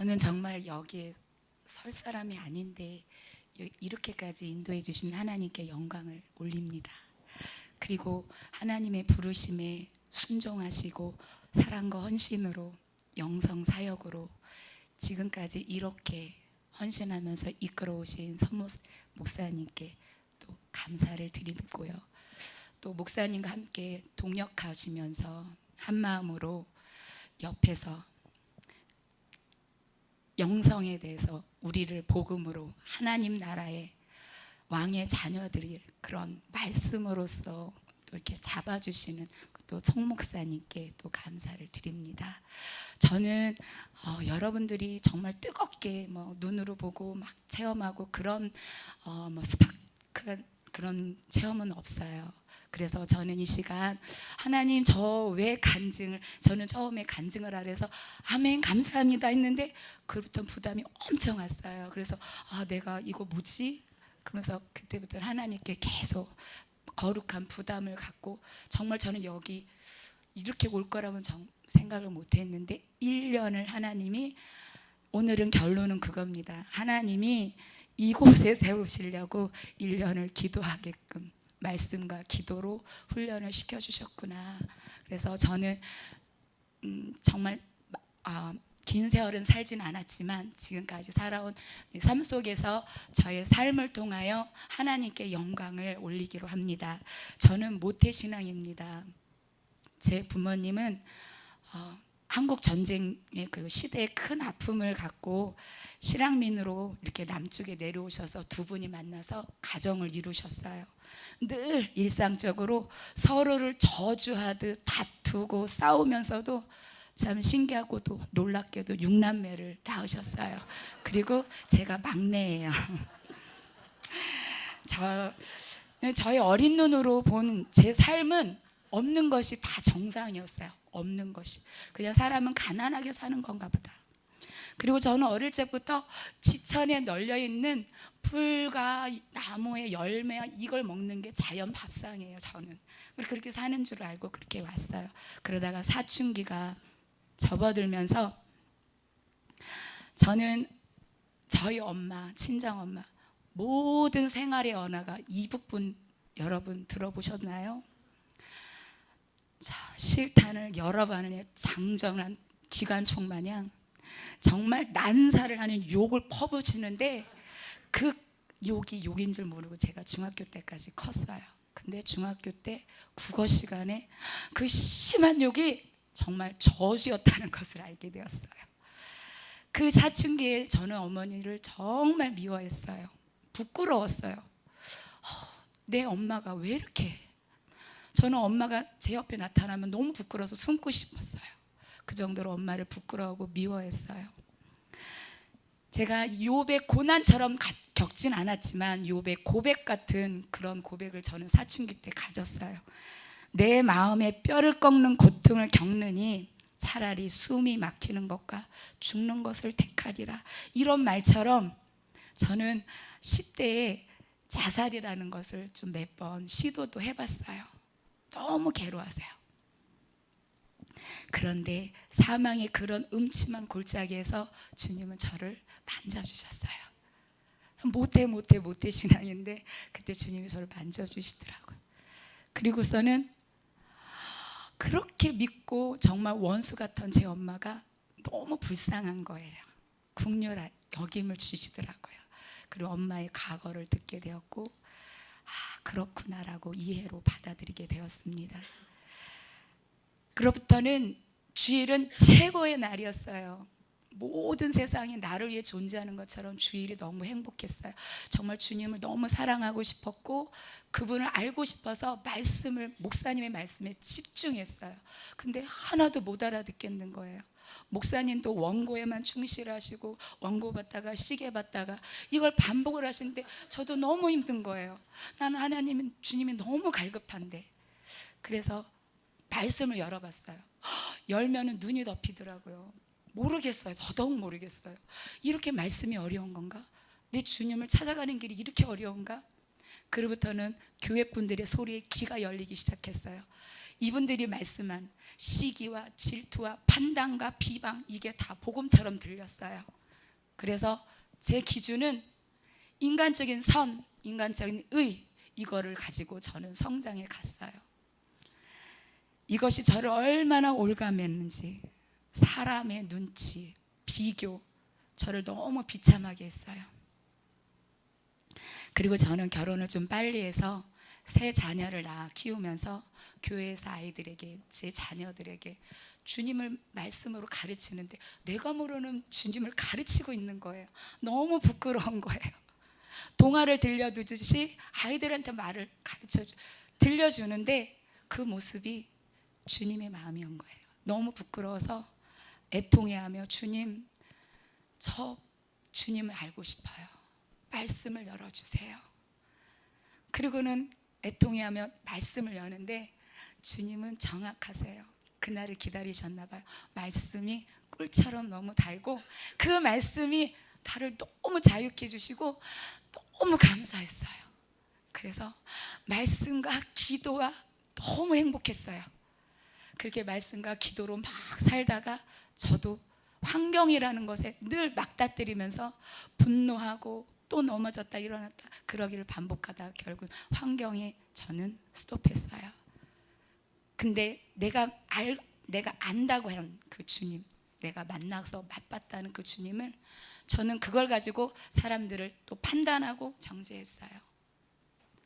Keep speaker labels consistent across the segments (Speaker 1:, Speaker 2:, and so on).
Speaker 1: 저는 정말 여기에 설 사람이 아닌데 여- 이렇게까지 인도해 주신 하나님께 영광을 올립니다. 그리고 하나님의 부르심에 순종하시고 사랑과 헌신으로 영성 사역으로 지금까지 이렇게 헌신하면서 이끌어 오신 선모 목사님께 또 감사를 드리고요. 또 목사님과 함께 동역하시면서 한 마음으로 옆에서 영성에 대해서 우리를 복음으로 하나님 나라의 왕의 자녀들이 그런 말씀으로서 또 이렇게 잡아주시는 또 송목사님께 또 감사를 드립니다. 저는 어, 여러분들이 정말 뜨겁게 뭐 눈으로 보고 막 체험하고 그런 어, 뭐 스파크 그런 체험은 없어요. 그래서 저는 이 시간 하나님 저 왜 간증을 저는 처음에 간증을 하래서 아멘 감사합니다 했는데 그부터 부담이 엄청 왔어요. 그래서 아 내가 이거 뭐지? 그러면서 그때부터 하나님께 계속 거룩한 부담을 갖고 정말 저는 여기 이렇게 올 거라고는 정- 생각을 못 했는데 1년을 하나님이 오늘은 결론은 그겁니다. 하나님이 이곳에 세우시려고 1년을 기도하게끔 말씀과 기도로 훈련을 시켜 주셨구나. 그래서 저는 음, 정말 아, 긴 세월은 살진 않았지만 지금까지 살아온 이삶 속에서 저의 삶을 통하여 하나님께 영광을 올리기로 합니다. 저는 모태 신앙입니다. 제 부모님은 어, 한국 전쟁의 그 시대의 큰 아픔을 갖고 실향민으로 이렇게 남쪽에 내려오셔서 두 분이 만나서 가정을 이루셨어요. 늘 일상적으로 서로를 저주하듯 다투고 싸우면서도 참 신기하고도 놀랍게도 육남매를 낳으셨어요. 그리고 제가 막내예요. 저 저의 어린 눈으로 본 제 삶은 없는 것이 다 정상이었어요. 없는 것이 그냥 사람은 가난하게 사는 건가 보다. 그리고 저는 어릴 적부터 지천에 널려 있는 풀과 나무의 열매 이걸 먹는 게 자연 밥상이에요. 저는 그렇게 사는 줄 알고 그렇게 왔어요. 그러다가 사춘기가 접어들면서 저는 저희 엄마, 친정 엄마 모든 생활의 언어가 이북분 여러분 들어보셨나요? 자, 실탄을 여러 번을 장정한 기관총 마냥 정말 난사를 하는 욕을 퍼부치는데 그 욕이 욕인 줄 모르고 제가 중학교 때까지 컸어요. 근데 중학교 때 국어 시간에 그 심한 욕이 정말 저주였다는 것을 알게 되었어요. 그 사춘기에 저는 어머니를 정말 미워했어요. 부끄러웠어요. 어, 내 엄마가 왜 이렇게 저는 엄마가 제 옆에 나타나면 너무 부끄러워서 숨고 싶었어요. 그 정도로 엄마를 부끄러워하고 미워했어요. 제가 욥의 고난처럼 가- 겪진 않았지만 욥의 고백 같은 그런 고백을 저는 사춘기 때 가졌어요. 내 마음에 뼈를 꺾는 고통을 겪느니 차라리 숨이 막히는 것과 죽는 것을 택하리라. 이런 말처럼 저는 10대에 자살이라는 것을 좀 몇 번 시도도 해봤어요. 너무 괴로워서요. 그런데 사망의 그런 음침한 골짜기에서 주님은 저를 만져주셨어요. 못해 못해 못해 신앙인데 그때 주님이 저를 만져주시더라고요. 그리고서는 그렇게 믿고 정말 원수 같은 제 엄마가 너무 불쌍한 거예요. 국률 여김을 주시더라고요. 그리고 엄마의 과거를 듣게 되었고 아 그렇구나라고 이해로 받아들이게 되었습니다. 그로부터는 주일은 최고의 날이었어요. 모든 세상이 나를 위해 존재하는 것처럼 주일이 너무 행복했어요. 정말 주님을 너무 사랑하고 싶었고 그분을 알고 싶어서 말씀을 목사님의 말씀에 집중했어요. 근데 하나도 못 알아듣겠는 거예요. 목사님도 원고에만 충실하시고 원고 받다가 시계 받다가 이걸 반복을 하시는데 저도 너무 힘든 거예요. 나는 하나님은 주님이 너무 갈급한데 그래서 말씀을 열어봤어요. 열면은 눈이 덮이더라고요. 모르겠어요. 더더욱 모르겠어요. 이렇게 말씀이 어려운 건가? 내 주님을 찾아가는 길이 이렇게 어려운가? 그로부터는 교회 분들의 소리에 귀가 열리기 시작했어요. 이분들이 말씀한 시기와 질투와 판단과 비방 이게 다 복음처럼 들렸어요. 그래서 제 기준은 인간적인 선, 인간적인 의 이거를 가지고 저는 성장해 갔어요. 이것이 저를 얼마나 올가맸는지 사람의 눈치, 비교 저를 너무 비참하게 했어요. 그리고 저는 결혼을 좀 빨리 해서 새 자녀를 낳아 키우면서 교회에서 아이들에게 제 자녀들에게 주님을 말씀으로 가르치는데 내가 모르는 주님을 가르치고 있는 거예요. 너무 부끄러운 거예요. 동화를 들려주듯이 아이들한테 말을 가르쳐 주, 들려주는데 그 모습이 주님의 마음이 온 거예요. 너무 부끄러워서 애통해하며 주님 저 주님을 알고 싶어요. 말씀을 열어주세요. 그리고는 애통해하며 말씀을 여는데 주님은 정확하세요. 그날을 기다리셨나 봐요. 말씀이 꿀처럼 너무 달고 그 말씀이 나를 너무 자유케 해주시고 너무 감사했어요. 그래서 말씀과 기도와 너무 행복했어요. 그렇게 말씀과 기도로 막 살다가 저도 환경이라는 것에 늘 막다뜨리면서 분노하고 또 넘어졌다 일어났다 그러기를 반복하다 결국 환경에 저는 스톱했어요. 근데 내가 알 내가 안다고 한 그 주님, 내가 만나서 맛봤다는 그 주님을 저는 그걸 가지고 사람들을 또 판단하고 정죄했어요.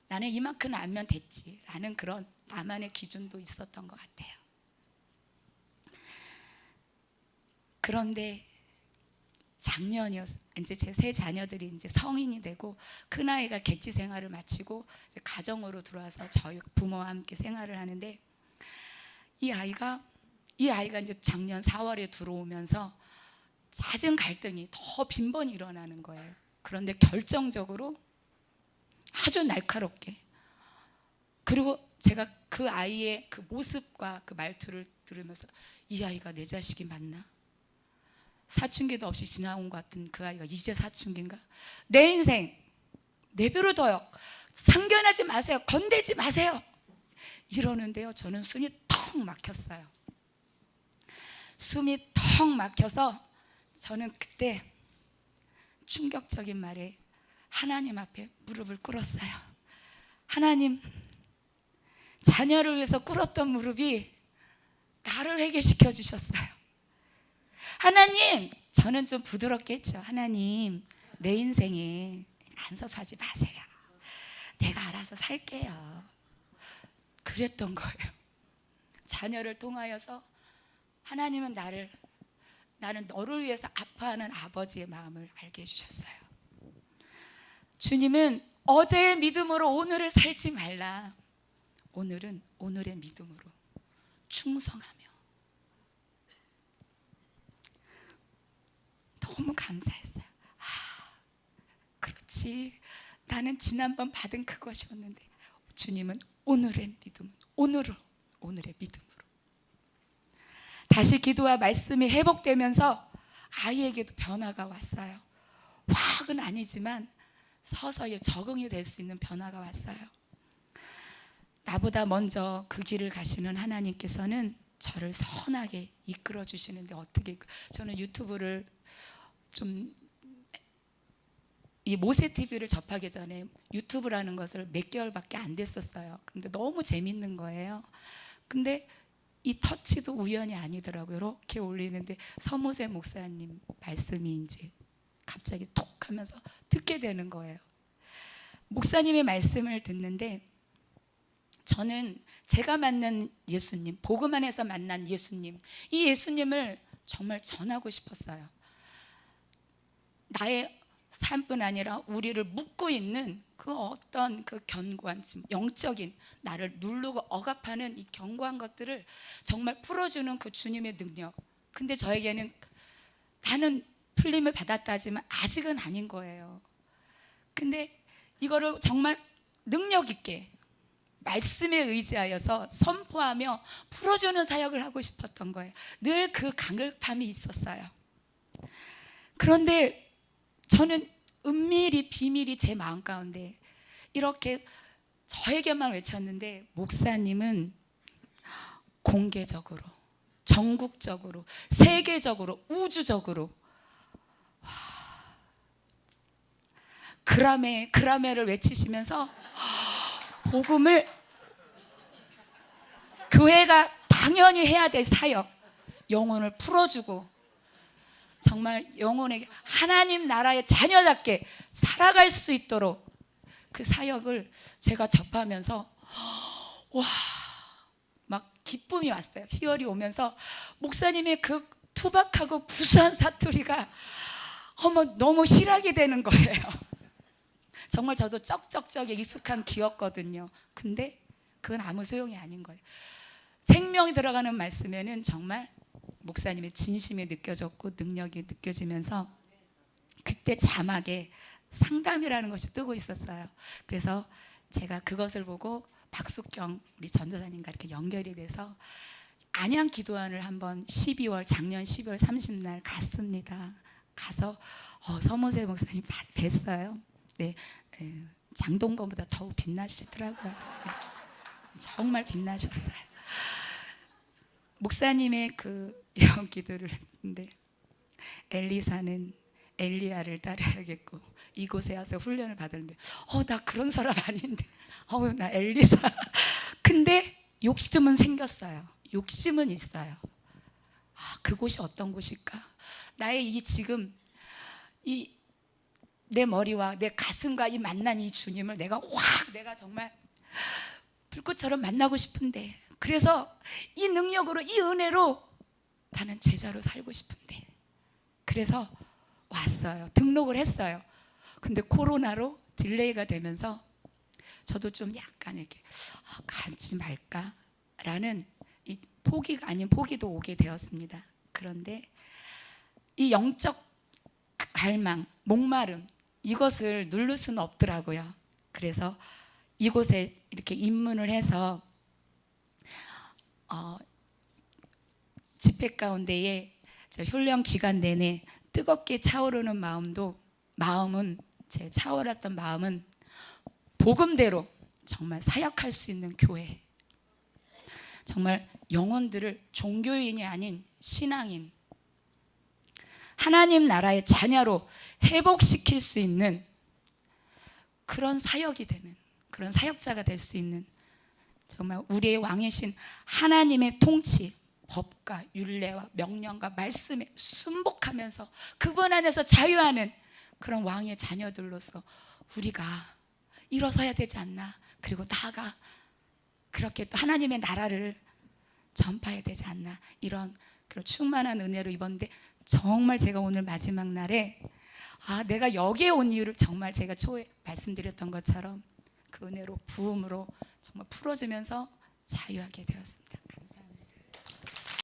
Speaker 1: 나는 이만큼 알면 됐지라는 그런 나만의 기준도 있었던 것 같아요. 그런데 작년이었 이제 제 세 자녀들이 이제 성인이 되고 큰 아이가 객지 생활을 마치고 가정으로 들어와서 저희 부모와 함께 생활을 하는데 이 아이가 이 아이가 이제 작년 4월에 들어오면서 잦은 갈등이 더 빈번히 일어나는 거예요. 그런데 결정적으로 아주 날카롭게 그리고 제가 그 아이의 그 모습과 그 말투를 들으면서 이 아이가 내 자식이 맞나? 사춘기도 없이 지나온 것 같은 그 아이가 이제 사춘기인가? 내 인생 내배로 둬요. 상견하지 마세요. 건들지 마세요. 이러는데요. 저는 숨이 턱 막혔어요. 숨이 턱 막혀서 저는 그때 충격적인 말에 하나님 앞에 무릎을 꿇었어요. 하나님, 자녀를 위해서 꿇었던 무릎이 나를 회개시켜 주셨어요. 하나님, 저는 좀 부드럽게 했죠. 하나님, 내 인생에 간섭하지 마세요. 내가 알아서 살게요. 그랬던 거예요. 자녀를 통하여서 하나님은 나를 나는 너를 위해서 아파하는 아버지의 마음을 알게 해주셨어요. 주님은 어제의 믿음으로 오늘을 살지 말라. 오늘은 오늘의 믿음으로 충성하며 너무 감사했어요. 아, 그렇지. 나는 지난번 받은 그것이었는데 주님은 오늘의 믿음, 오늘을 오늘의 믿음으로 다시 기도와 말씀이 회복되면서 아이에게도 변화가 왔어요. 확은 아니지만 서서히 적응이 될 수 있는 변화가 왔어요. 나보다 먼저 그 길을 가시는 하나님께서는 저를 선하게 이끌어 주시는데 어떻게 저는 유튜브를 좀 이 모세 TV를 접하기 전에 유튜브라는 것을 몇 개월밖에 안 됐었어요. 근데 너무 재밌는 거예요. 근데 이 터치도 우연이 아니더라고요. 이렇게 올리는데 서모세 목사님 말씀이 이제 갑자기 톡 하면서 듣게 되는 거예요. 목사님의 말씀을 듣는데 저는 제가 만난 예수님, 복음 안에서 만난 예수님, 이 예수님을 정말 전하고 싶었어요. 나의 삶뿐 아니라 우리를 묶고 있는 그 어떤 그 견고한 영적인 나를 누르고 억압하는 이 견고한 것들을 정말 풀어주는 그 주님의 능력. 근데 저에게는 나는 풀림을 받았다지만 아직은 아닌 거예요. 근데 이거를 정말 능력 있게 말씀에 의지하여서 선포하며 풀어주는 사역을 하고 싶었던 거예요. 늘 그 강력함이 있었어요. 그런데 저는 은밀히 비밀이 제 마음 가운데 이렇게 저에게만 외쳤는데 목사님은 공개적으로 전국적으로 세계적으로 우주적으로 와, 그라메 그라메를 외치시면서 복음을 교회가 당연히 해야 될 사역 영혼을 풀어주고 정말 영혼에게 하나님 나라의 자녀답게 살아갈 수 있도록 그 사역을 제가 접하면서 와 막 기쁨이 왔어요. 희열이 오면서 목사님의 그 투박하고 구수한 사투리가 어머 너무 실하게 되는 거예요. 정말 저도 쩍쩍쩍에 익숙한 기였거든요. 근데 그건 아무 소용이 아닌 거예요. 생명이 들어가는 말씀에는 정말 목사님의 진심이 느껴졌고 능력이 느껴지면서 그때 자막에 상담이라는 것이 뜨고 있었어요. 그래서 제가 그것을 보고 박숙경 우리 전도사님과 이렇게 연결이 돼서 안양 기도원을 한번 12월 작년 12월 30날 갔습니다. 가서 어, 서모세 목사님 봐- 뵀어요. 네, 에, 장동건보다 더욱 빛나시더라고요. 네, 정말 빛나셨어요. 목사님의 그 연기들을 했는데 엘리사는 엘리야를 따라야겠고 이곳에 와서 훈련을 받았는데 어나 그런 사람 아닌데. 어우 나 엘리사. 근데 욕심은 생겼어요. 욕심은 있어요. 아 그곳이 어떤 곳일까? 나의 이 지금 이 내 머리와 내 가슴과 이 만난 이 주님을 내가 확 내가 정말 불꽃처럼 만나고 싶은데 그래서 이 능력으로 이 은혜로 나는 제자로 살고 싶은데. 그래서 왔어요. 등록을 했어요. 근데 코로나로 딜레이가 되면서 저도 좀 약간 이렇게 아, 가지 말까 라는 이 포기가 아닌 포기도 오게 되었습니다. 그런데 이 영적 갈망 목마름 이것을 누를 수는 없더라고요. 그래서 이곳에 이렇게 입문을 해서 어, 집회 가운데에 저 훈련 기간 내내 뜨겁게 차오르는 마음도 마음은 제 차오랐던 마음은 복음대로 정말 사역할 수 있는 교회. 정말 영혼들을 종교인이 아닌 신앙인 하나님 나라의 자녀로 회복시킬 수 있는 그런 사역이 되는 그런 사역자가 될 수 있는 정말 우리의 왕이신 하나님의 통치, 법과 윤례와 명령과 말씀에 순복하면서 그분 안에서 자유하는 그런 왕의 자녀들로서 우리가 일어서야 되지 않나. 그리고 나아가 그렇게 또 하나님의 나라를 전파해야 되지 않나. 이런 그런 충만한 은혜로 입었는데 정말 제가 오늘 마지막 날에 아, 내가 여기에 온 이유를 정말 제가 초에 말씀드렸던 것처럼 그 은혜로 부음으로 정말 풀어지면서 자유하게 되었습니다.